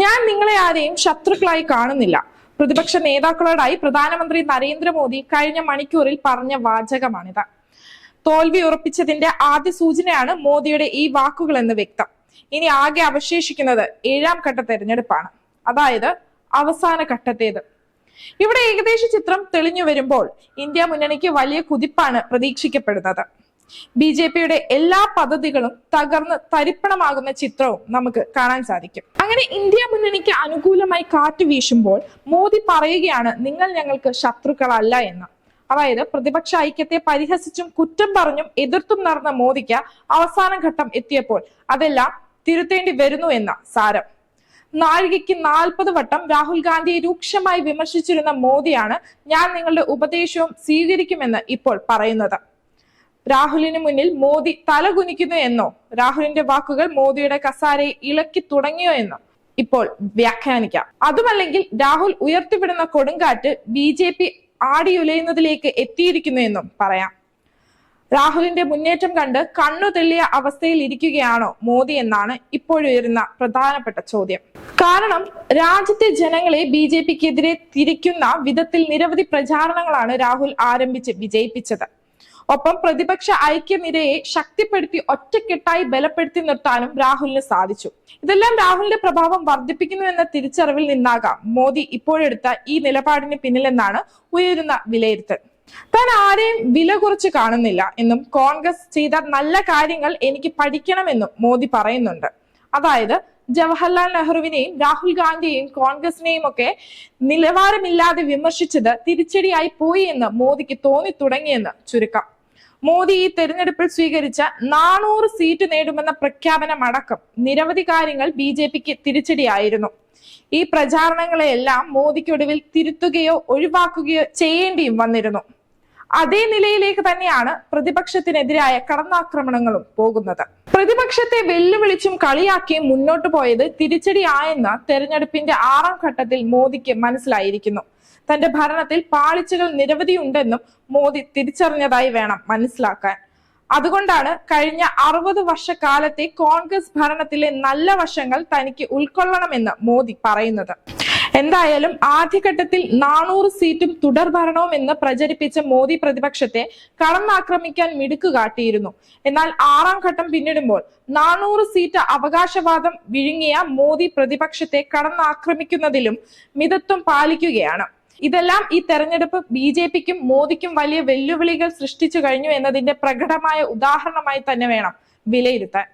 ഞാൻ നിങ്ങളെ ആരെയും ശത്രുക്കളായി കാണുന്നില്ല. പ്രതിപക്ഷ നേതാക്കളോടായി പ്രധാനമന്ത്രി നരേന്ദ്രമോദി കഴിഞ്ഞ മണിക്കൂറിൽ പറഞ്ഞ വാചകമാണിത്. തോൽവി ഉറപ്പിച്ചതിന്റെ ആദ്യ സൂചനയാണ് മോദിയുടെ ഈ വാക്കുകൾ എന്ന് വ്യക്തം. ഇനി ആകെ അവശേഷിക്കുന്നത് ഏഴാം ഘട്ട തെരഞ്ഞെടുപ്പാണ്. അതായത് അവസാന ഘട്ടത്തേത്. ഇവിടെ ഏകദേശ ചിത്രം തെളിഞ്ഞു വരുമ്പോൾ ഇന്ത്യ മുന്നണിക്ക് വലിയ കുതിപ്പാണ് പ്രതീക്ഷിക്കപ്പെടുന്നത്. ബി ജെ പിയുടെ എല്ലാ പദ്ധതികളും തകർന്ന് തരിപ്പണമാകുന്ന ചിത്രവും നമുക്ക് കാണാൻ സാധിക്കും. അങ്ങനെ ഇന്ത്യ മുന്നണിക്ക് അനുകൂലമായി കാറ്റ് വീശുമ്പോൾ മോദി പറയുകയാണ് നിങ്ങൾ ഞങ്ങൾക്ക് ശത്രുക്കളല്ല എന്ന്. അതായത് പ്രതിപക്ഷ ഐക്യത്തെ പരിഹസിച്ചും കുറ്റം പറഞ്ഞും എതിർത്തും നടന്ന മോദിക്ക് അവസാന ഘട്ടം എത്തിയപ്പോൾ അതെല്ലാം തിരുത്തേണ്ടി വരുന്നു എന്ന സാരം. നാഴികയ്ക്ക് നാൽപ്പത് വട്ടം രാഹുൽ ഗാന്ധിയെ രൂക്ഷമായി വിമർശിച്ചിരുന്ന മോദിയാണ് ഞാൻ നിങ്ങളുടെ ഉപദേശവും സ്വീകരിക്കുമെന്ന് ഇപ്പോൾ പറയുന്നത്. രാഹുലിന് മുന്നിൽ മോദി തലകുനിക്കുന്നു എന്നോ? രാഹുലിന്റെ വാക്കുകൾ മോദിയുടെ കസാരയെ ഇളക്കി തുടങ്ങിയോ എന്നോ? ഇപ്പോൾ വ്യാഖ്യാനിക്കാം. അതുമല്ലെങ്കിൽ രാഹുൽ ഉയർത്തിവിടുന്ന കൊടുങ്കാറ്റ് ബി ജെ പി ആടിയുലയുന്നതിലേക്ക് എത്തിയിരിക്കുന്നു എന്നും പറയാം. രാഹുലിന്റെ മുന്നേറ്റം കണ്ട് കണ്ണു തെള്ളിയ അവസ്ഥയിൽ ഇരിക്കുകയാണോ മോദി എന്നാണ് ഇപ്പോഴുയരുന്ന പ്രധാനപ്പെട്ട ചോദ്യം. കാരണം രാജ്യത്തെ ജനങ്ങളെ ബി ജെ പിക്കെതിരെ തിരിക്കുന്ന വിധത്തിൽ നിരവധി പ്രചാരണങ്ങളാണ് രാഹുൽ ആരംഭിച്ച് വിജയിപ്പിച്ചത്. ഒപ്പം പ്രതിപക്ഷ ഐക്യനിരയെ ശക്തിപ്പെടുത്തി ഒറ്റക്കെട്ടായി ബലപ്പെടുത്തി നിർത്താനും രാഹുലിന് സാധിച്ചു. ഇതെല്ലാം രാഹുലിന്റെ പ്രഭാവം വർദ്ധിപ്പിക്കുന്നു എന്ന തിരിച്ചറിവിൽ നിന്നാകാം. മോദി ഇപ്പോഴെടുത്ത ഈ നിലപാടിന് പിന്നിലെന്നാണ് ഉയരുന്ന വിലയിരുത്തൽ. താൻ ആരെയും വില കുറച്ച് കാണുന്നില്ല എന്നും കോൺഗ്രസ് ചെയ്ത നല്ല കാര്യങ്ങൾ എനിക്ക് പഠിക്കണമെന്നും മോദി പറയുന്നുണ്ട്. അതായത് ജവഹർലാൽ നെഹ്റുവിനെയും രാഹുൽ ഗാന്ധിയെയും കോൺഗ്രസിനെയും ഒക്കെ നിലവാരമില്ലാതെ വിമർശിച്ചത് തിരിച്ചടിയായി പോയി എന്ന് മോദിക്ക് തോന്നി തുടങ്ങിയെന്ന് ചുരുക്കം. മോദി ഈ തെരഞ്ഞെടുപ്പിൽ സ്വീകരിച്ച നാനൂറ് സീറ്റ് നേടുമെന്ന പ്രഖ്യാപനം അടക്കം നിരവധി കാര്യങ്ങൾ ബി ജെ പിക്ക് തിരിച്ചടിയായിരുന്നു. ഈ പ്രചാരണങ്ങളെയെല്ലാം മോദിക്കൊടുവിൽ തിരുത്തുകയോ ഒഴിവാക്കുകയോ ചെയ്യേണ്ടിയും വന്നിരുന്നു. അതേ നിലയിലേക്ക് തന്നെയാണ് പ്രതിപക്ഷത്തിനെതിരായ കടന്നാക്രമണങ്ങളും പോകുന്നത്. പ്രതിപക്ഷത്തെ വെല്ലുവിളിച്ചും കളിയാക്കിയും മുന്നോട്ടു പോയത് തിരിച്ചടിയായെന്ന് തെരഞ്ഞെടുപ്പിന്റെ ആറാം ഘട്ടത്തിൽ മോദിക്ക് മനസ്സിലായിരിക്കുന്നു. തന്റെ ഭരണത്തിൽ പാളിച്ചകൾ നിരവധിയുണ്ടെന്നും മോദി തിരിച്ചറിഞ്ഞതായി വേണം മനസ്സിലാക്കാൻ. അതുകൊണ്ടാണ് കഴിഞ്ഞ അറുപത് വർഷക്കാലത്തെ കോൺഗ്രസ് ഭരണത്തിലെ നല്ല വശങ്ങൾ തനിക്ക് ഉൾക്കൊള്ളണമെന്ന് മോദി പറയുന്നത്. എന്തായാലും ആദ്യഘട്ടത്തിൽ നാനൂറ് സീറ്റും തുടർ ഭരണവും എന്ന് പ്രചരിപ്പിച്ച മോദി പ്രതിപക്ഷത്തെ കടന്നാക്രമിക്കാൻ മിടുക്ക് കാട്ടിയിരുന്നു. എന്നാൽ ആറാം ഘട്ടം പിന്നിടുമ്പോൾ നാനൂറ് സീറ്റ് അവകാശവാദം വിഴുങ്ങിയ മോദി പ്രതിപക്ഷത്തെ കടന്നാക്രമിക്കുന്നതിലും മിതത്വം പാലിക്കുകയാണ്. ഇതെല്ലാം ഈ തെരഞ്ഞെടുപ്പ് ബി ജെ പിക്കും മോദിക്കും വലിയ വെല്ലുവിളികൾ സൃഷ്ടിച്ചു കഴിഞ്ഞു എന്നതിന്റെ പ്രകടമായ ഉദാഹരണമായി തന്നെ വേണം വിലയിരുത്താൻ.